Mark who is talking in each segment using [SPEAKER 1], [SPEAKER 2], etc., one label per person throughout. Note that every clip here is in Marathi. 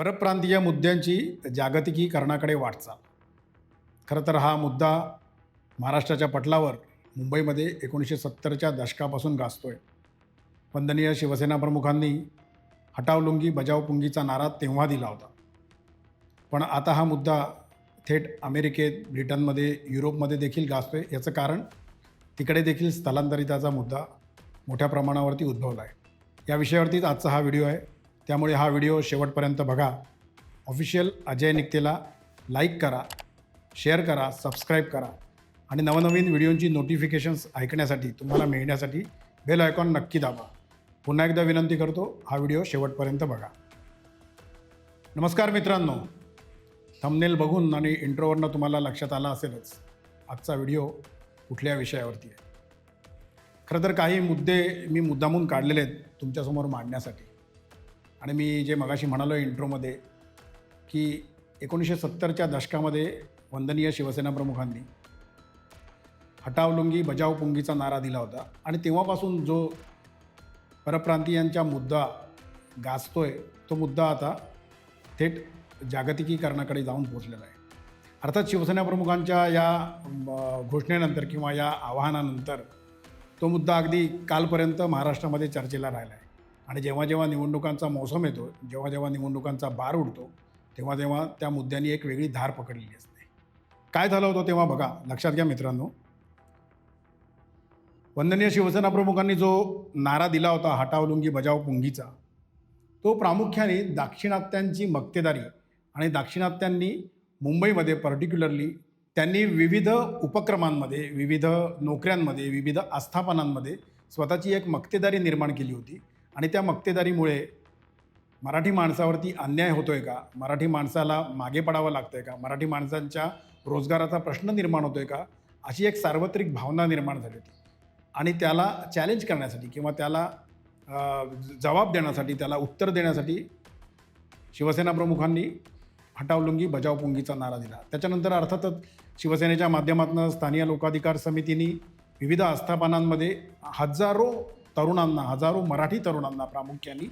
[SPEAKER 1] परप्रांतीय मुद्द्यांची जागतिकीकरणाकडे वाटचाल खरं तर हा मुद्दा महाराष्ट्राच्या पटलावर मुंबईमध्ये एकोणीसशे सत्तरच्या दशकापासून गाजतोय. वंदनीय शिवसेना प्रमुखांनी हटाव लुंगी बजाव पुंगीचा नारा तेव्हा दिला होता. पण आता हा मुद्दा थेट अमेरिकेत ब्रिटनमध्ये युरोपमध्ये देखील गाजतोय याचं कारण तिकडे देखील स्थलांतरिताचा मुद्दा मोठ्या प्रमाणावरती उद्भवला आहे या विषयावरतीच आजचा हा व्हिडिओ आहे. त्यामुळे हा व्हिडिओ शेवटपर्यंत बघा. ऑफिशियल अजय निकतेला लाईक करा शेअर करा सबस्क्राईब करा. आणि नवनवीन व्हिडिओंची नोटिफिकेशन्स ऐकण्यासाठी तुम्हाला मिळण्यासाठी बेल आयकॉन नक्की दाबा. पुन्हा एकदा विनंती करतो हा व्हिडिओ शेवटपर्यंत बघा. नमस्कार मित्रांनो. थंबनेल बघून आणि इंट्रोवरनं तुम्हाला लक्षात आला असेलच आजचा व्हिडिओ कुठल्या विषयावरती आहे? खरं तर काही मुद्दे मी मुद्दामून काढलेले आहेत तुमच्यासमोर मांडण्यासाठी. आणि मी जे मगाशी म्हणालो इंट्रोमध्ये की एकोणीसशे सत्तरच्या दशकामध्ये वंदनीय शिवसेना प्रमुखांनी हटाव लुंगी बजाव पुंगीचा नारा दिला होता. आणि तेव्हापासून जो परप्रांतीयांचा मुद्दा गाजतोय तो मुद्दा आता थेट जागतिकीकरणाकडे जाऊन पोचलेला आहे. अर्थात शिवसेना प्रमुखांच्या या घोषणेनंतर किंवा या आवाहनानंतर तो मुद्दा अगदी कालपर्यंत महाराष्ट्रामध्ये चर्चेला राहिला आहे. आणि जेव्हा जेव्हा निवडणुकांचा मौसम येतो जेव्हा जेव्हा निवडणुकांचा बार उडतो तेव्हा तेव्हा त्या मुद्द्यांनी एक वेगळी धार पकडलेली असते. काय झालं होतं तेव्हा बघा लक्षात घ्या मित्रांनो. वंदनीय शिवसेना प्रमुखांनी जो नारा दिला होता हटावलुंगी बजाव पुंगीचा तो प्रामुख्याने दाक्षिणात्यांची मक्तेदारी आणि दाक्षिणात्यांनी मुंबईमध्ये पर्टिक्युलरली त्यांनी विविध उपक्रमांमध्ये विविध नोकऱ्यांमध्ये विविध आस्थापनांमध्ये स्वतःची एक मक्तेदारी निर्माण केली होती. आणि त्या मक्तेदारीमुळे मराठी माणसावरती अन्याय होतो आहे का? मराठी माणसाला मागे पडावं लागतं आहे का? मराठी माणसांच्या रोजगाराचा प्रश्न निर्माण होतो आहे का? अशी एक सार्वत्रिक भावना निर्माण झाली होती. आणि त्याला चॅलेंज करण्यासाठी किंवा त्याला जबाब देण्यासाठी त्याला उत्तर देण्यासाठी शिवसेना प्रमुखांनी हटावलुंगी बजावपुंगीचा बजाव पुंगीचा नारा दिला. त्याच्यानंतर अर्थातच शिवसेनेच्या माध्यमातून स्थानीय लोकाधिकार समितीने विविध आस्थापनांमध्ये हजारो तरुणांना हजारो मराठी तरुणांना प्रामुख्याने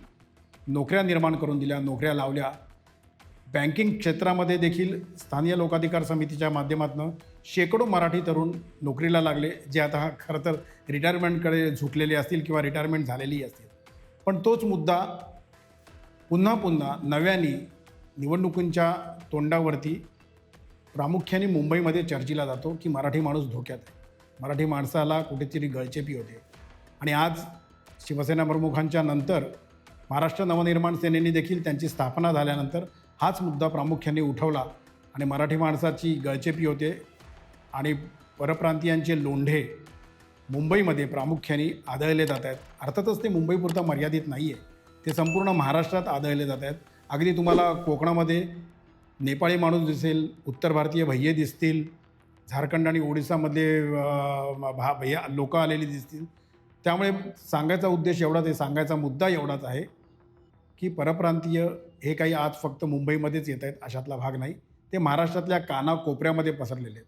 [SPEAKER 1] नोकऱ्या निर्माण करून दिल्या नोकऱ्या लावल्या. बँकिंग क्षेत्रामध्ये देखील स्थानीय लोकाधिकार समितीच्या माध्यमातून शेकडो मराठी तरुण नोकरीला लागले जे आता खरं तर रिटायरमेंटकडे झुकलेले असतील किंवा रिटायरमेंट झालेली असतील. पण तोच मुद्दा पुन्हा पुन्हा नव्याने निवडणुकींच्या तोंडावरती प्रामुख्याने मुंबईमध्ये चर्चेला जातो की मराठी माणूस धोक्यात आहे. मराठी माणसाला कुठेतरी गळचेपी होते. आणि आज शिवसेना प्रमुखांच्या नंतर महाराष्ट्र नवनिर्माण सेनेने देखील त्यांची स्थापना झाल्यानंतर हाच मुद्दा प्रामुख्याने उठवला. आणि मराठी माणसाची गळचेपी होते आणि परप्रांतीयांचे लोंढे मुंबईमध्ये प्रामुख्याने आदळले जात आहेत. अर्थातच ते मुंबईपुरता मर्यादित नाही आहे ते संपूर्ण महाराष्ट्रात आदळले जात आहेत. अगदी तुम्हाला कोकणामध्ये नेपाळी माणूस दिसेल उत्तर भारतीय भैये दिसतील झारखंड आणि ओडिसामध्ये भा भैया लोकं आलेली दिसतील. त्यामुळे सांगायचा उद्देश एवढाच आहे सांगायचा मुद्दा एवढाच आहे की परप्रांतीय हे काही आज फक्त मुंबईमध्येच येत आहेत अशातला भाग नाही. ते महाराष्ट्रातल्या कानाकोपऱ्यामध्ये पसरलेले आहेत.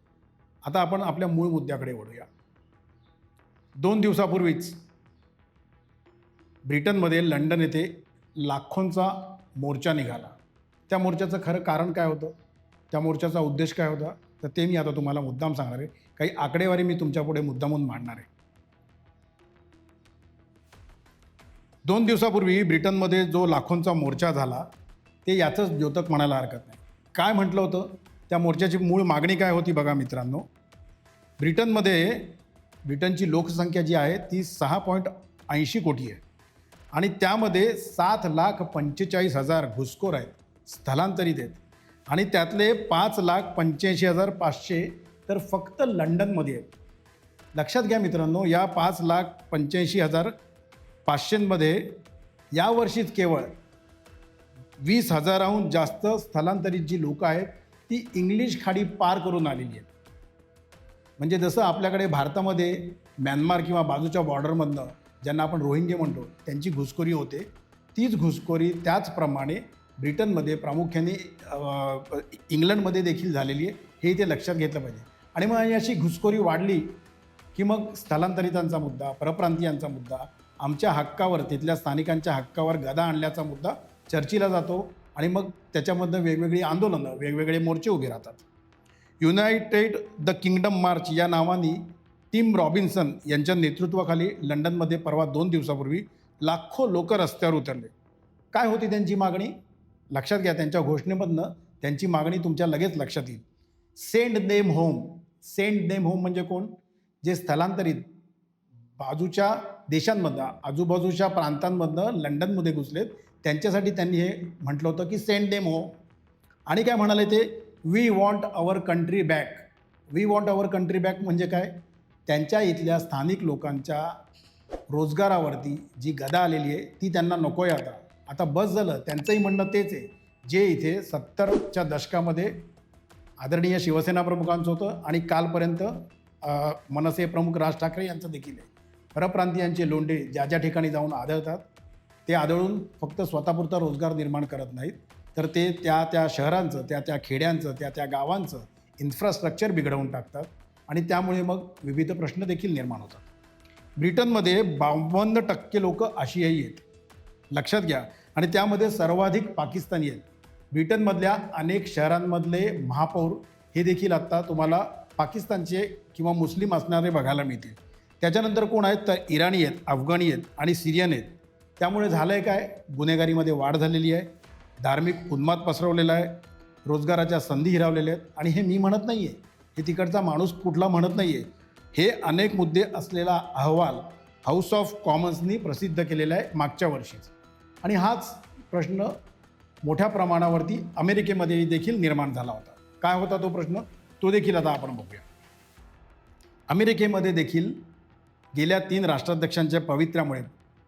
[SPEAKER 1] आता आपण आपल्या मूळ मुद्द्याकडे वळूया. दोन दिवसापूर्वीच ब्रिटनमध्ये लंडन येथे लाखोंचा मोर्चा निघाला. त्या मोर्चाचं खरं कारण काय होतं? त्या मोर्चाचा उद्देश काय होता? तर ते मी आता तुम्हाला मुद्दाम सांगणार आहे. काही आकडेवारी मी तुमच्यापुढे मुद्दामून मांडणार आहे. दोन दिवसापूर्वी ब्रिटनमध्ये जो लाखोंचा मोर्चा झाला ते याचंच द्योतक म्हणायला हरकत नाही. काय म्हटलं होतं? त्या मोर्चाची मूळ मागणी काय होती बघा मित्रांनो? ब्रिटनमध्ये ब्रिटनची लोकसंख्या जी आहे ती सहा पॉईंट ऐंशी कोटी आहे. आणि त्यामध्ये सात लाख पंचेचाळीस हजार घुसखोर आहेत स्थलांतरित आहेत. आणि त्यातले पाच लाख पंच्याऐंशी हजार पाचशे तर फक्त लंडनमध्ये आहेत. लक्षात घ्या मित्रांनो या पाच लाख पंच्याऐंशी हजार पाचशेंमध्ये यावर्षीच केवळ वीस हजाराहून जास्त स्थलांतरित जी लोकं आहेत ती इंग्लिश खाडी पार करून आलेली आहेत. म्हणजे जसं आपल्याकडे भारतामध्ये म्यानमार किंवा बाजूच्या बॉर्डरमधनं ज्यांना आपण रोहिंगे म्हणतो त्यांची घुसखोरी होते. तीच घुसखोरी त्याचप्रमाणे ब्रिटनमध्ये प्रामुख्याने इंग्लंडमध्ये देखील झालेली आहे. हे इथे लक्षात घेतलं पाहिजे. आणि मग अशी घुसखोरी वाढली की मग स्थलांतरितांचा मुद्दा परप्रांतीयांचा मुद्दा आमच्या हक्कावर तिथल्या स्थानिकांच्या हक्कावर गदा आणल्याचा मुद्दा चर्चेला जातो आणि मग त्याच्यामधनं वेगवेगळी आंदोलनं वेगवेगळे मोर्चे उभे राहतात. युनायटेड द किंगडम मार्च या नावाने टीम रॉबिन्सन यांच्या नेतृत्वाखाली लंडनमध्ये परवा दोन दिवसापूर्वी लाखो लोक रस्त्यावर उतरले. काय होती त्यांची मागणी? लक्षात घ्या त्यांच्या घोषणेमधनं त्यांची मागणी तुमच्या लगेच लक्षात येईल. Send name home. Send name home म्हणजे कोण? जे स्थलांतरित बाजूच्या देशांमधनं आजूबाजूच्या प्रांतांमधनं लंडनमध्ये घुसलेत. त्यांच्यासाठी त्यांनी हे म्हटलं होतं की सेंड डेम हो आणि काय म्हणाले ते? We want our country back we want our country back म्हणजे काय? त्यांच्या इथल्या स्थानिक लोकांच्या रोजगारावरती जी गदा आलेली आहे ती त्यांना नको आहे आता. आता बस झालं. त्यांचंही म्हणणं तेच आहे. जे इथे सत्तरच्या दशकामध्ये आदरणीय शिवसेना प्रमुखांचं होतं आणि कालपर्यंत मनसे प्रमुख राज ठाकरे यांचं देखील आहे. परप्रांतीयांचे लोंढे ज्या ज्या ठिकाणी जाऊन आढळतात ते आढळून फक्त स्वतःपुरता रोजगार निर्माण करत नाहीत. तर ते त्या त्या शहरांचं त्या त्या खेड्यांचं त्या त्या गावांचं इन्फ्रास्ट्रक्चर बिघडवून टाकतात आणि त्यामुळे मग विविध प्रश्न देखील निर्माण होतात. ब्रिटनमध्ये बावन्न टक्के लोक आशियाई आहेत. लक्षात घ्या. आणि त्यामध्ये सर्वाधिक पाकिस्तानी आहेत. ब्रिटनमधल्या अनेक शहरांमधले महापौर हे देखील आत्ता तुम्हाला पाकिस्तानचे किंवा मुस्लिम असणारे बघायला मिळतील. त्याच्यानंतर कोण आहेत? तर इराणी आहेत अफगाणी आहेत आणि सिरियन आहेत. त्यामुळे झालं आहे काय? गुन्हेगारीमध्ये वाढ झालेली आहे. धार्मिक उन्माद पसरवलेला आहे. रोजगाराच्या संधी हिरावलेल्या आहेत. आणि हे मी म्हणत नाही आहे हे तिकडचा माणूस कुठला म्हणत नाही आहे हे अनेक मुद्दे असलेला अहवाल हाऊस ऑफ कॉमन्सनी प्रसिद्ध केलेला आहे मागच्या वर्षीच. आणि हाच प्रश्न मोठ्या प्रमाणावरती अमेरिकेमध्ये देखील निर्माण झाला होता. काय होता तो प्रश्न? तो देखील आता आपण बघूया. अमेरिकेमध्ये देखील गेल्या तीन राष्ट्राध्यक्षांच्या पवित्र्यामुळे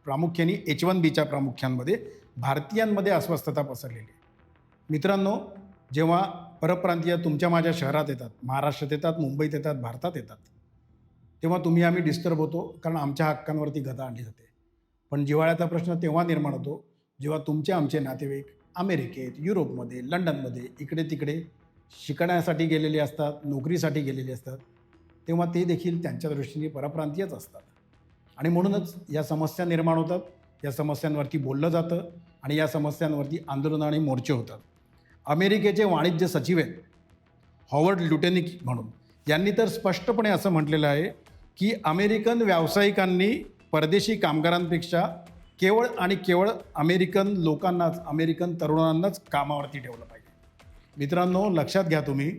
[SPEAKER 1] प्रामुख्याने एच वन बीच्या प्रामुख्यांमध्ये भारतीयांमध्ये अस्वस्थता पसरलेली आहे. मित्रांनो जेव्हा परप्रांतीय तुमच्या माझ्या शहरात येतात महाराष्ट्रात येतात मुंबईत येतात भारतात येतात तेव्हा तुम्ही आम्ही डिस्टर्ब होतो कारण आमच्या हक्कांवरती गदा आणली जाते. पण जिव्हाळ्याचा प्रश्न तेव्हा निर्माण होतो जेव्हा तुमचे आमचे नातेवाईक अमेरिकेत युरोपमध्ये लंडनमध्ये इकडे तिकडे शिकण्यासाठी गेलेले असतात नोकरीसाठी गेलेले असतात तेव्हा ते देखील त्यांच्या दृष्टीने परप्रांतीयच असतात. आणि म्हणूनच या समस्या निर्माण होतात या समस्यांवरती बोललं जातं आणि या समस्यांवरती आंदोलनं आणि मोर्चे होतात. अमेरिकेचे वाणिज्य सचिव आहेत हॉवर्ड लुटेनिक म्हणून. यांनी तर स्पष्टपणे असं म्हटलेलं आहे की अमेरिकन व्यावसायिकांनी परदेशी कामगारांपेक्षा केवळ आणि केवळ अमेरिकन लोकांनाच अमेरिकन तरुणांनाच कामावरती ठेवलं पाहिजे. मित्रांनो लक्षात घ्या तुम्ही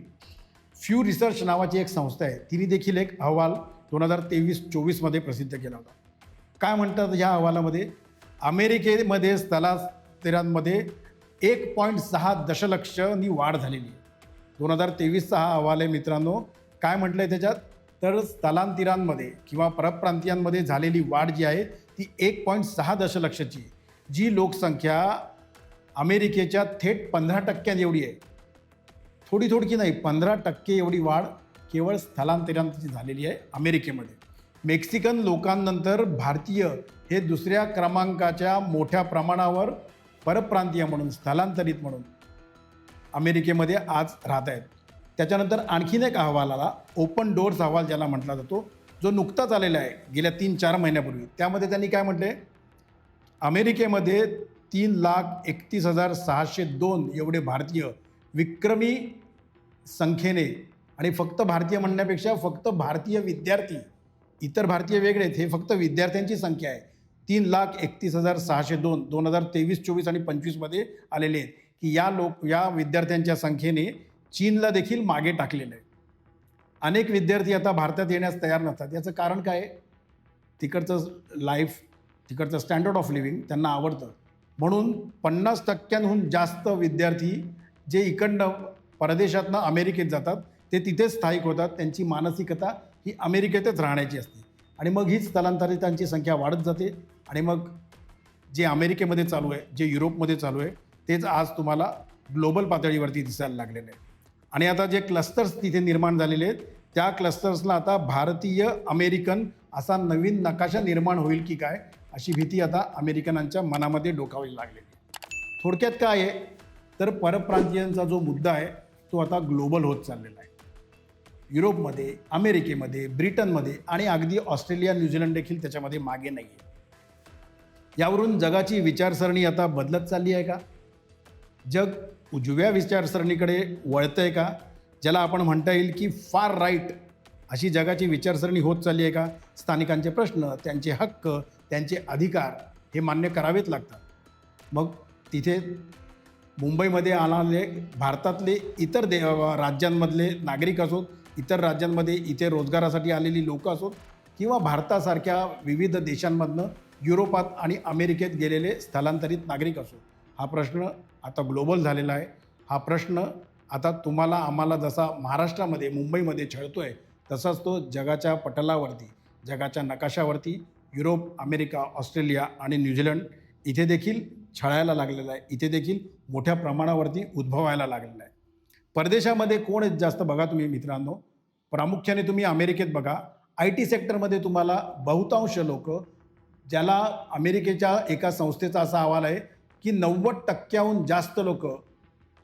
[SPEAKER 1] फ्यू रिसर्च नावाची एक संस्था आहे. तिने देखील एक अहवाल दोन हजार तेवीस चोवीसमध्ये प्रसिद्ध केला होता. काय म्हणतात ह्या अहवालामध्ये? अमेरिकेमध्ये स्थलांतरांमध्ये एक पॉईंट सहा दशलक्षनी वाढ झालेली आहे. दोन हजार तेवीसचा हा अहवाल आहे मित्रांनो. काय म्हटलं आहे त्याच्यात? तर स्थलांतरांमध्ये किंवा परप्रांतीयांमध्ये झालेली वाढ जी आहे ती एक पॉईंट सहा दशलक्षची जी लोकसंख्या अमेरिकेच्या थेट पंधरा टक्क्यात एवढी आहे. थोडी थोडकी नाही पंधरा टक्के एवढी वाढ केवळ स्थलांतरांची झालेली आहे अमेरिकेमध्ये. मेक्सिकन लोकांनंतर भारतीय हे दुसऱ्या क्रमांकाच्या मोठ्या प्रमाणावर परप्रांतीय म्हणून स्थलांतरित म्हणून अमेरिकेमध्ये आज राहत आहेत. त्याच्यानंतर आणखीन एक अहवाल आला ओपन डोअर्स अहवाल ज्याला म्हटला जातो जो नुकताच आलेला आहे गेल्या तीन चार महिन्यापूर्वी. त्यामध्ये त्यांनी काय म्हटले? अमेरिकेमध्ये तीन लाख एकतीस हजार सहाशे दोन एवढे भारतीय विक्रमी संख्येने आणि फक्त भारतीय म्हणण्यापेक्षा फक्त भारतीय विद्यार्थी इतर भारतीय वेगळेत हे फक्त विद्यार्थ्यांची संख्या आहे. तीन लाख एकतीस हजार सहाशे दोन दोन हजार तेवीस चोवीस आणि पंचवीसमध्ये आलेले आहेत की या लोक या विद्यार्थ्यांच्या संख्येने चीनला देखील मागे टाकलेलं आहे. अनेक विद्यार्थी आता भारतात येण्यास तयार नसतात. याचं कारण काय आहे? तिकडचं लाईफ तिकडचं स्टँडर्ड ऑफ लिव्हिंग त्यांना आवडतं. म्हणून पन्नास टक्क्यांहून जास्त विद्यार्थी जे इकडनं परदेशातनं अमेरिकेत जातात. ते तिथेच स्थायिक होतात. त्यांची मानसिकता ही अमेरिकेतच राहण्याची असते. आणि मग हीच स्थलांतरितांची संख्या वाढत जाते. आणि मग जे अमेरिकेमध्ये चालू आहे जे युरोपमध्ये चालू आहे तेच आज तुम्हाला ग्लोबल पातळीवरती दिसायला लागलेलं आहे. आणि आता जे क्लस्टर्स तिथे निर्माण झालेले आहेत त्या क्लस्टर्सला आता भारतीय अमेरिकन असा नवीन नकाशा निर्माण होईल की काय अशी भीती आता अमेरिकनांच्या मनामध्ये डोकावी लागलेली थोडक्यात काय आहे? तर परप्रांतीयांचा जो मुद्दा आहे तो आता ग्लोबल होत चाललेला आहे. युरोपमध्ये अमेरिकेमध्ये ब्रिटनमध्ये आणि अगदी ऑस्ट्रेलिया न्यूझीलंड देखील त्याच्यामध्ये मागे नाही आहे यावरून जगाची विचारसरणी आता बदलत चालली आहे का? जग उजव्या विचारसरणीकडे वळतं आहे का? ज्याला आपण म्हणता येईल की फार राईट अशी जगाची विचारसरणी होत चालली आहे का? स्थानिकांचे प्रश्न त्यांचे हक्क त्यांचे अधिकार हे मान्य करावेच लागतात. मग तिथे मुंबईमध्ये आणले भारतातले इतर दे राज्यांमधले नागरिक असोत इतर राज्यांमध्ये इथे रोजगारासाठी आलेली लोकं असोत किंवा भारतासारख्या विविध देशांमधनं युरोपात आणि अमेरिकेत गेलेले स्थलांतरित नागरिक असो हा प्रश्न आता ग्लोबल झालेला आहे. हा प्रश्न आता तुम्हाला आम्हाला जसा महाराष्ट्रामध्ये मुंबईमध्ये छळतो आहे तसाच तो जगाच्या पटलावरती जगाच्या नकाशावरती युरोप अमेरिका ऑस्ट्रेलिया आणि न्यूझीलंड इथे देखील छळायला लागलेला आहे. इथे देखील मोठ्या प्रमाणावरती उद्भवायला लागलेला आहे. परदेशामध्ये कोण आहेत जास्त बघा तुम्ही मित्रांनो. प्रामुख्याने तुम्ही अमेरिकेत बघा. आय टी सेक्टरमध्ये तुम्हाला बहुतांश लोक ज्याला अमेरिकेच्या एका संस्थेचा असा अहवाल आहे की नव्वद टक्क्याहून जास्त लोक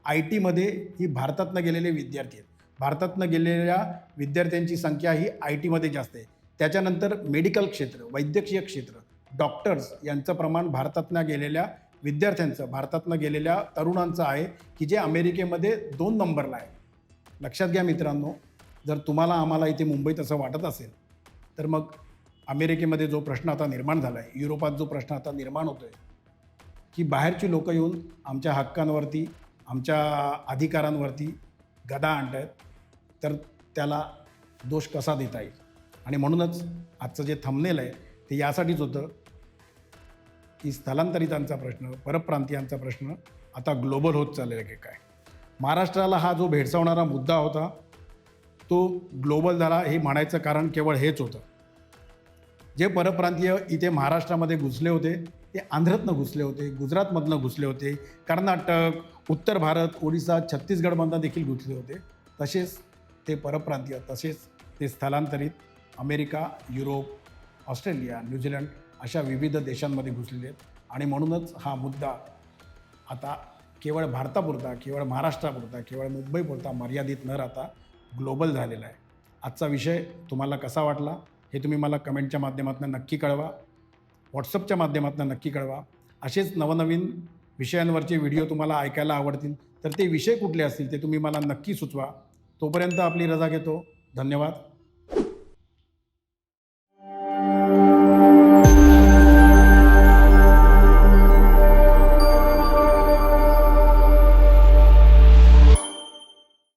[SPEAKER 1] आय टीमध्ये ही भारतातनं गेलेले विद्यार्थी आहेत. भारतातनं गेलेल्या विद्यार्थ्यांची संख्या ही आय टीमध्ये जास्त आहे. त्याच्यानंतर मेडिकल क्षेत्र वैद्यकीय क्षेत्र डॉक्टर्स यांचं प्रमाण भारतातनं गेलेल्या विद्यार्थ्यांचं भारतातनं गेलेल्या तरुणांचं आहे की जे अमेरिकेमध्ये दोन नंबरला आहे. लक्षात घ्या मित्रांनो जर तुम्हाला आम्हाला इथे मुंबईत असं वाटत असेल तर मग अमेरिकेमध्ये जो प्रश्न आता निर्माण झाला आहे युरोपात जो प्रश्न आता निर्माण होतो आहे की बाहेरची लोकं येऊन आमच्या हक्कांवरती आमच्या अधिकारांवरती गदा आणत आहेत तर त्याला दोष कसा देता येईल? आणि म्हणूनच आजचं जे थंबनेल आहे ते यासाठीच होतं की स्थलांतरितांचा प्रश्न परप्रांतीयांचा प्रश्न आता ग्लोबल होत चाललेला आहे की काय? महाराष्ट्राला हा जो भेडसावणारा मुद्दा होता तो ग्लोबल झाला हे म्हणायचं कारण केवळ हेच होतं. जे परप्रांतीय इथे महाराष्ट्रामध्ये घुसले होते ते आंध्रातनं घुसले होते गुजरातमधनं घुसले होते कर्नाटक उत्तर भारत ओडिसा छत्तीसगडमधनं देखील घुसले होते. तसेच ते परप्रांतीय तसेच ते स्थलांतरित अमेरिका युरोप ऑस्ट्रेलिया न्यूझीलंड अशा विविध देशांमध्ये घुसलेले आहेत. आणि म्हणूनच हा मुद्दा आता केवळ भारतापुरता केवळ महाराष्ट्रापुरता केवळ मुंबईपुरता मर्यादित न राहता ग्लोबल झालेला आहे. आजचा विषय तुम्हाला कसा वाटला हे तुम्ही मला कमेंटच्या माध्यमातून नक्की कळवा. व्हॉट्सअपच्या माध्यमातून नक्की कळवा. असेच नवनवीन विषयांवरचे व्हिडिओ तुम्हाला ऐकायला आवडतील तर ते विषय कुठले असतील ते तुम्ही मला नक्की सुचवा. तोपर्यंत आपली रजा घेतो. धन्यवाद.